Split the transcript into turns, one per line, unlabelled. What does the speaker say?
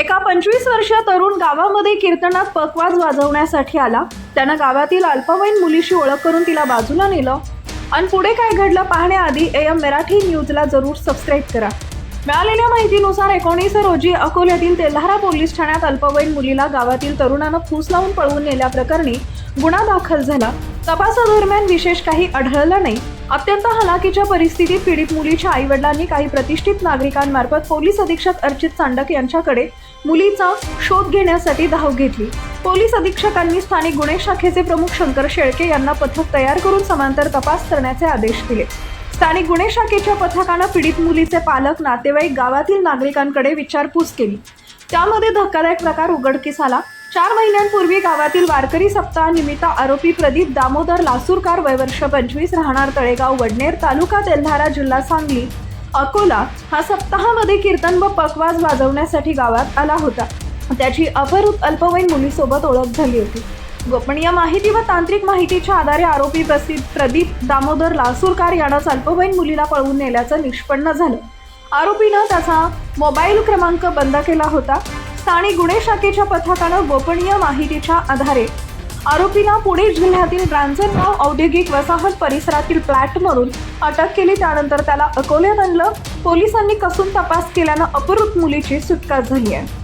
एका पंचवीस वर्षीय तरुण गावामध्ये कीर्तनात पकवाज वाजवण्यासाठी आला. त्यानं गावातील अल्पवयीन मुलीशी ओळख करून तिला बाजूला नेलं. आणि पुढे काय घडलं पाहण्याआधी ए एम मराठी न्यूजला जरूर सबस्क्राईब करा. मिळालेल्या माहितीनुसार एकोणीस रोजी अकोल्यातील तेल्हारा पोलीस ठाण्यात अल्पवयीन मुलीला गावातील तरुणानं फूस लावून पळवून नेल्याप्रकरणी गुन्हा दाखल झाला. तपासादरम्यान विशेष काही आढळलं नाही. अत्यंत हलाखीच्या परिस्थितीत पीडित मुलीच्या आईवडिलांनी काही प्रतिष्ठित नागरिकांमार्फत पोलीस अधीक्षक अर्चित चांडक यांच्याकडे मुलीचा शोध घेण्यासाठी धाव घेतली. पोलीस अधीक्षकांनी स्थानिक गुन्हे शाखेचे प्रमुख शंकर शेळके यांना पथक तयार करून समांतर तपास करण्याचे आदेश दिले. स्थानिक गुन्हे शाखेच्या पथकानं पीडित मुलीचे पालक नातेवाईक गावातील नागरिकांकडे विचारपूस केली. त्यामध्ये धक्कादायक प्रकार उघडकीस आला. चार महिन्यांपूर्वी गावातील वारकरी सप्ताहानिमित्त आरोपी प्रदीप दामोदर लासूरकार वयवर्ष पंचवीस राहणार तळेगाव वडनेर तालुका तेल्हारा जिल्हा सांगली अकोला हा सप्ताहामध्ये कीर्तन व पकवाज वाजवण्यासाठी गावात आला होता. त्याची अपहृत अल्पवयीन मुलीसोबत ओळख झाली होती. गोपनीय माहिती व तांत्रिक माहितीच्या आधारे आरोपी प्रसिद्ध प्रदीप दामोदर लासूरकार यानंच अल्पवयीन मुलीला पळवून नेल्याचं निष्पन्न झालं. आरोपीनं त्याचा मोबाईल क्रमांक बंद केला होता. स्थानिक गुन्हे शाखेच्या पथकानं गोपनीय माहितीच्या आधारे आरोपीला पुणे जिल्ह्यातील रांजणगाव औद्योगिक वसाहत परिसरातील फ्लॅटमधून अटक केली. त्यानंतर त्याला अकोल्यात आणलं. पोलिसांनी कसून तपास केल्यानं अपहृत मुलीची सुटका झाली आहे.